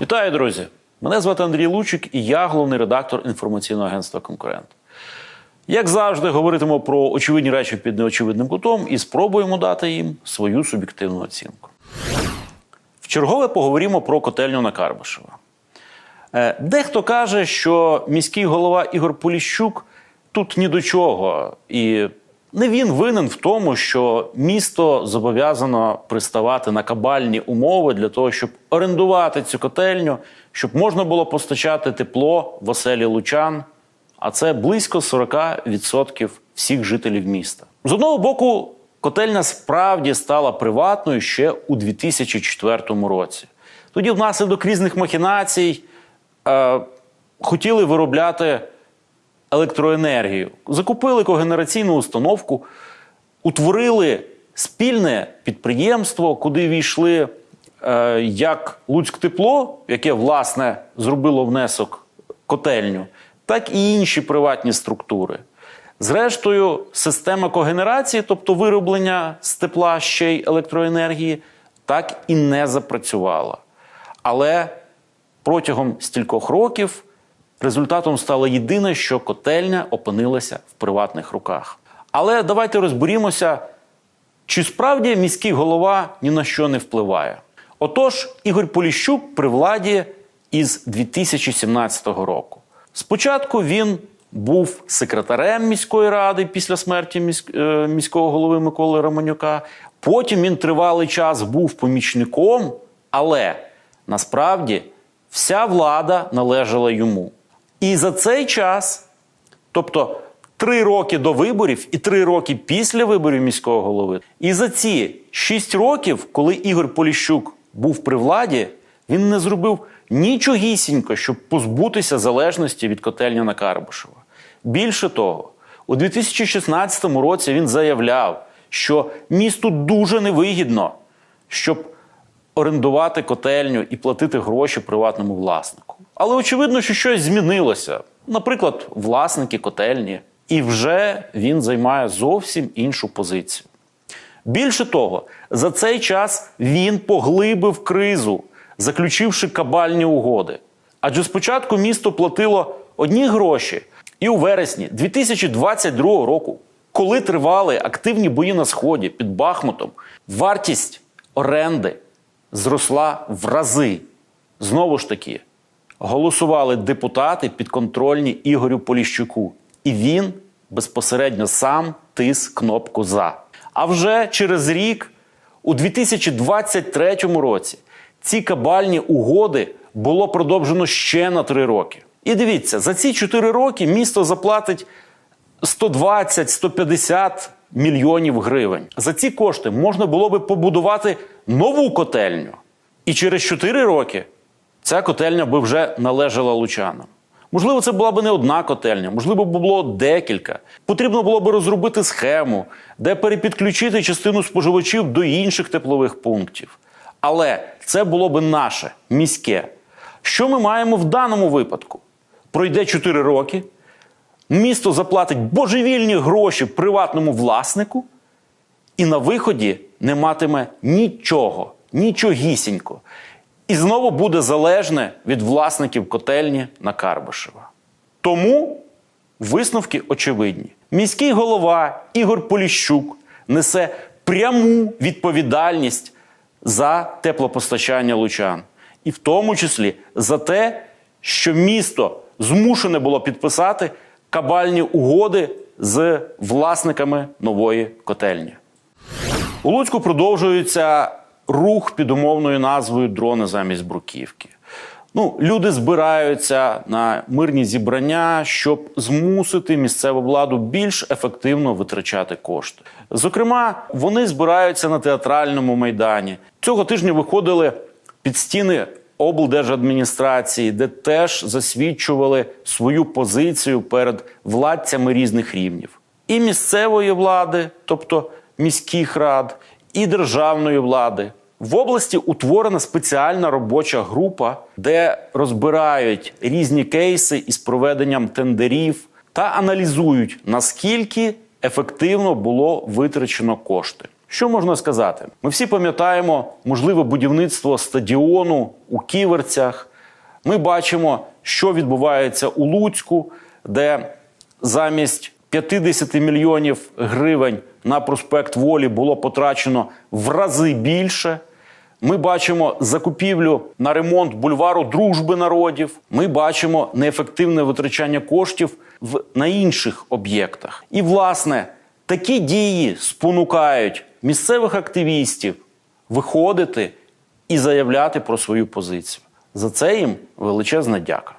Вітаю, друзі! Мене звати Андрій Лучик і я головний редактор інформаційного агентства Конкурент. Як завжди, говоритимемо про очевидні речі під неочевидним кутом і спробуємо дати їм свою суб'єктивну оцінку. Вчергове поговоримо про котельню на Карбишева. Е, Дехто каже, що міський голова Ігор Поліщук тут ні до чого, і не він винен в тому, що місто зобов'язано приставати на кабальні умови для того, щоб орендувати цю котельню, щоб можна було постачати тепло в оселі лучан, а це близько 40% всіх жителів міста. З одного боку, котельня справді стала приватною ще у 2004 році. Тоді, внаслідок різних махінацій, е, хотіли виробляти електроенергію. Закупили когенераційну установку, утворили спільне підприємство, куди війшли е, як Луцьк Тепло, яке власне зробило внесок котельню, так і інші приватні структури. Зрештою, система когенерації, тобто вироблення з тепла ще й електроенергії, так і не запрацювала. Але протягом стількох років результатом стало єдине, що котельня опинилася в приватних руках. Але давайте розберімося, чи справді міський голова ні на що не впливає. Отож, Ігор Поліщук при владі із 2017 року. Спочатку він був секретарем міської ради після смерті е, міського голови Миколи Романюка. Потім він тривалий час був помічником, але насправді вся влада належала йому. І за цей час, тобто три роки до виборів і три роки після виборів міського голови, і за ці шість років, коли Ігор Поліщук був при владі, він не зробив нічогісінько, щоб позбутися залежності від котельні на Карбишева. Більше того, у 2016 році він заявляв, що місту дуже невигідно, щоб орендувати котельню і платити гроші приватному власнику. Але очевидно, що щось змінилося. Наприклад, власники котельні, і вже він займає зовсім іншу позицію. Більше того, за цей час він поглибив кризу, заключивши кабальні угоди. Адже спочатку місто платило одні гроші, і у вересні 2022 року, коли тривали активні бої на сході під Бахмутом, вартість оренди зросла в рази. Знову ж таки, голосували депутати підконтрольні Ігорю Поліщуку, і він безпосередньо сам тис кнопку за. А вже через рік, у 2023 році, ці кабальні угоди було продовжено ще на три роки. І дивіться, за ці чотири роки місто заплатить 120-150 мільйонів гривень. За ці кошти можна було би побудувати нову котельню. І через 4 роки ця котельня би вже належала лучанам. Можливо, це була б не одна котельня, можливо, було декілька. Потрібно було б розробити схему, де перепідключити частину споживачів до інших теплових пунктів. Але це було б наше міське. Що ми маємо в даному випадку? Пройде 4 роки, місто заплатить божевільні гроші приватному власнику, і на виході не матиме нічого, нічогісінько. І знову буде залежне від власників котельні на Карбишева. Тому висновки очевидні. Міський голова Ігор Поліщук несе пряму відповідальність за теплопостачання лучан, і в тому числі за те, що місто змушене було підписати кабальні угоди з власниками нової котельні. У Луцьку продовжується рух під умовною назвою Дрони замість бруківки. Ну, люди збираються на мирні зібрання, щоб змусити місцеву владу більш ефективно витрачати кошти. Зокрема, вони збираються на театральному майдані. Цього тижня виходили під стіни облдержадміністрації, де теж засвідчували свою позицію перед владцями різних рівнів і місцевої влади, тобто міських рад, і державної влади. В області утворена спеціальна робоча група, де розбирають різні кейси із проведенням тендерів та аналізують, наскільки ефективно було витрачено кошти. Що можна сказати? Ми всі пам'ятаємо можливе будівництво стадіону у Ківерцях, Ми бачимо, що відбувається у Луцьку, де замість 50 мільйонів гривень на проспект Волі було потрачено в рази більше. Ми бачимо закупівлю на ремонт бульвару дружби народів. Ми бачимо неефективне витрачання коштів в на інших об'єктах. І власне такі дії спонукають місцевих активістів виходити і заявляти про свою позицію. За це їм величезна дяка.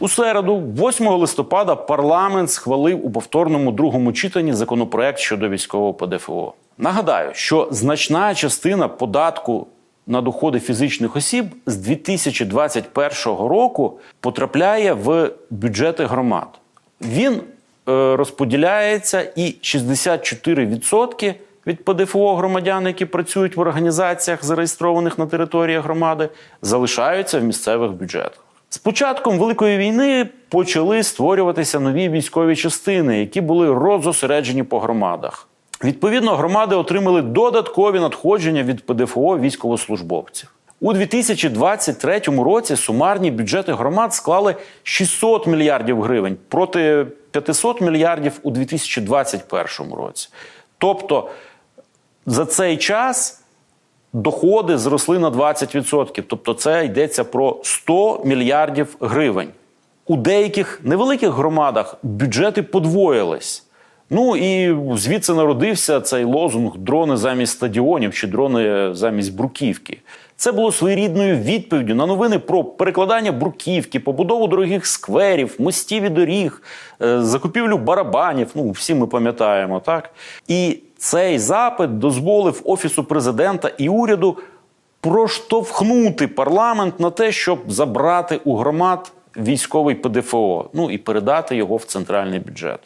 У середу, 8 листопада, парламент схвалив у повторному другому читанні законопроект щодо військового ПДФО. Нагадаю, що значна частина податку на доходи фізичних осіб з 2021 року потрапляє в бюджети громад. Він е, розподіляється і 64% від ПДФО громадян, які працюють в організаціях, зареєстрованих на території громади, залишаються в місцевих бюджетах. З початком Великої війни почали створюватися нові військові частини, які були розосереджені по громадах. Відповідно, громади отримали додаткові надходження від ПДФО військовослужбовців. У 2023 році сумарні бюджети громад склали 600 мільярдів гривень проти 500 мільярдів у 2021 році. Тобто за цей час доходи зросли на 20%. Тобто, це йдеться про 100 мільярдів гривень. У деяких невеликих громадах бюджети подвоїлись. Ну і звідси народився цей лозунг дрони замість стадіонів чи дрони замість бруківки. Це було своєрідною відповіддю на новини про перекладання бруківки, побудову дорогих скверів, мостів і доріг, е, закупівлю барабанів. Ну, всі ми пам'ятаємо, так? І цей запит дозволив Офісу президента і уряду проштовхнути парламент на те, щоб забрати у громад військовий ПДФО, ну і передати його в центральний бюджет.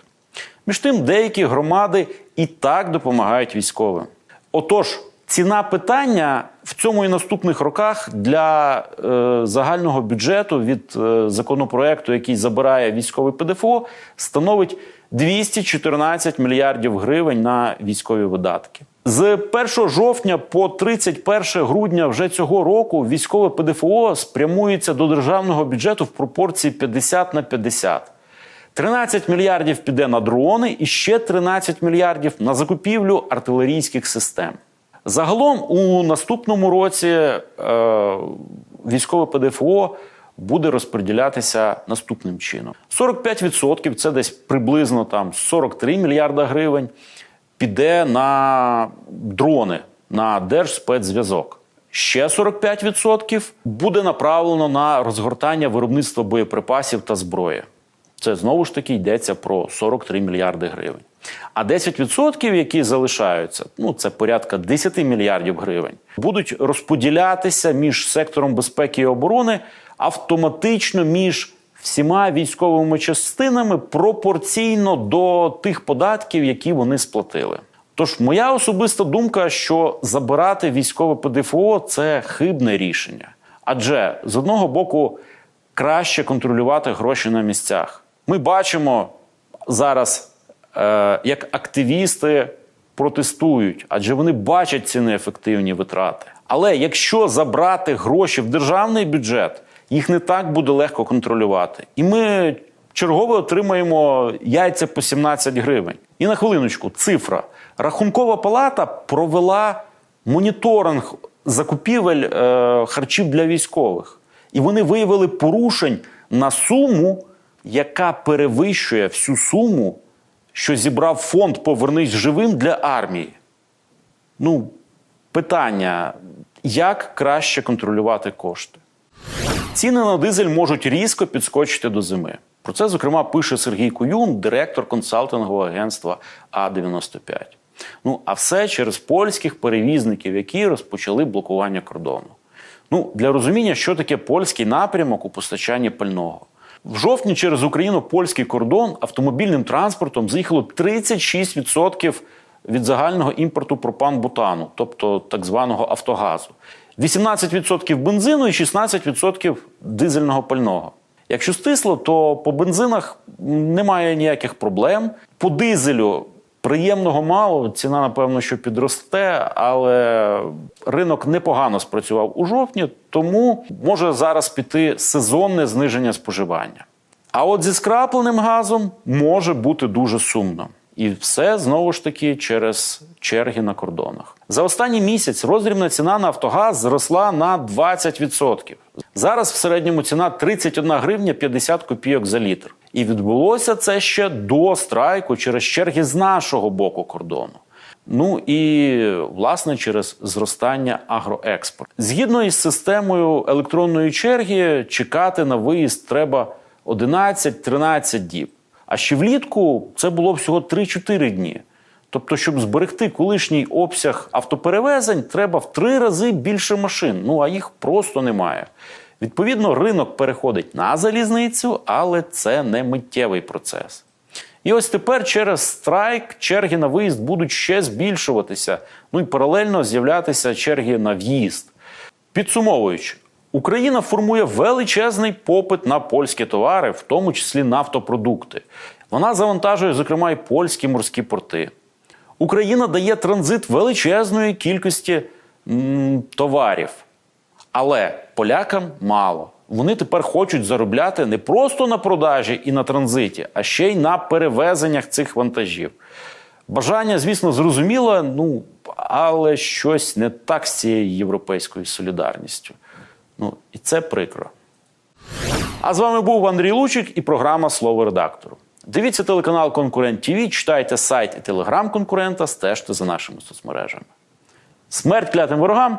Між тим, деякі громади і так допомагають військовим. Отож, ціна питання в цьому і наступних роках для е, загального бюджету від е, законопроекту, який забирає військовий ПДФО, становить 214 мільярдів гривень на військові видатки. З 1 жовтня по 31 грудня вже цього року військове ПДФО спрямується до державного бюджету в пропорції 50 на 50. 13 мільярдів піде на дрони і ще 13 мільярдів на закупівлю артилерійських систем. Загалом у наступному році е, військове ПДФО буде розподілятися наступним чином: 45% це десь приблизно там 43 мільярда гривень. Піде на дрони на держспецзв'язок. Ще 45% буде направлено на розгортання виробництва боєприпасів та зброї. Це знову ж таки йдеться про 43 мільярди гривень. А 10%, які залишаються, ну це порядка 10 мільярдів гривень, будуть розподілятися між сектором безпеки і оборони автоматично між всіма військовими частинами пропорційно до тих податків, які вони сплатили. Тож, моя особиста думка, що забирати військове ПДФО це хибне рішення. Адже з одного боку краще контролювати гроші на місцях. Ми бачимо зараз, е, як активісти протестують, адже вони бачать ці неефективні витрати. Але якщо забрати гроші в державний бюджет, їх не так буде легко контролювати. І ми чергово отримаємо яйця по 17 гривень. І на хвилиночку, цифра. Рахункова палата провела моніторинг закупівель е, харчів для військових. І вони виявили порушень на суму, яка перевищує всю суму, що зібрав фонд Повернись живим для армії. Ну, питання: як краще контролювати кошти? Ціни на дизель можуть різко підскочити до зими. Про це, зокрема, пише Сергій Куюн, директор консалтингового агентства А-95. Ну, а все через польських перевізників, які розпочали блокування кордону. Ну, для розуміння, що таке польський напрямок у постачанні пального. В жовтні через Україну польський кордон автомобільним транспортом заїхало 36% від загального імпорту пропан-бутану, тобто так званого Автогазу. 18% бензину і 16% дизельного пального. Якщо стисло, то по бензинах немає ніяких проблем. По дизелю приємного мало. Ціна, напевно, що підросте, але ринок непогано спрацював у жовтні, тому може зараз піти сезонне зниження споживання. А от зі скрапленим газом може бути дуже сумно. І все знову ж таки через черги на кордонах. За останній місяць роздрібна ціна на Нафтогаз зросла на 20%. Зараз в середньому ціна 31 гривня 50 копійок за літр. І відбулося це ще до страйку через черги з нашого боку кордону. Ну і власне через зростання агроекспорту. Згідно із системою електронної черги, чекати на виїзд треба 11-13 діб. А ще влітку це було всього 3-4 дні. Тобто, щоб зберегти колишній обсяг автоперевезень, треба в три рази більше машин. Ну а їх просто немає. Відповідно, ринок переходить на залізницю, але це не миттєвий процес. І ось тепер через страйк черги на виїзд будуть ще збільшуватися. Ну і паралельно з'являтися черги на в'їзд. Підсумовуючи, Україна формує величезний попит на польські товари, в тому числі нафтопродукти. Вона завантажує, зокрема, і польські морські порти. Україна дає транзит величезної кількості м, товарів. Але полякам мало. Вони тепер хочуть заробляти не просто на продажі і на транзиті, а ще й на перевезеннях цих вантажів. Бажання, звісно, зрозуміло, ну але щось не так з цією європейською солідарністю. Ну і це прикро. А з вами був Андрій Лучик і програма Слово редактору. Дивіться телеканал Конкурент ТВ, читайте сайт і телеграм конкурента, стежте за нашими соцмережами. Смерть клятим ворогам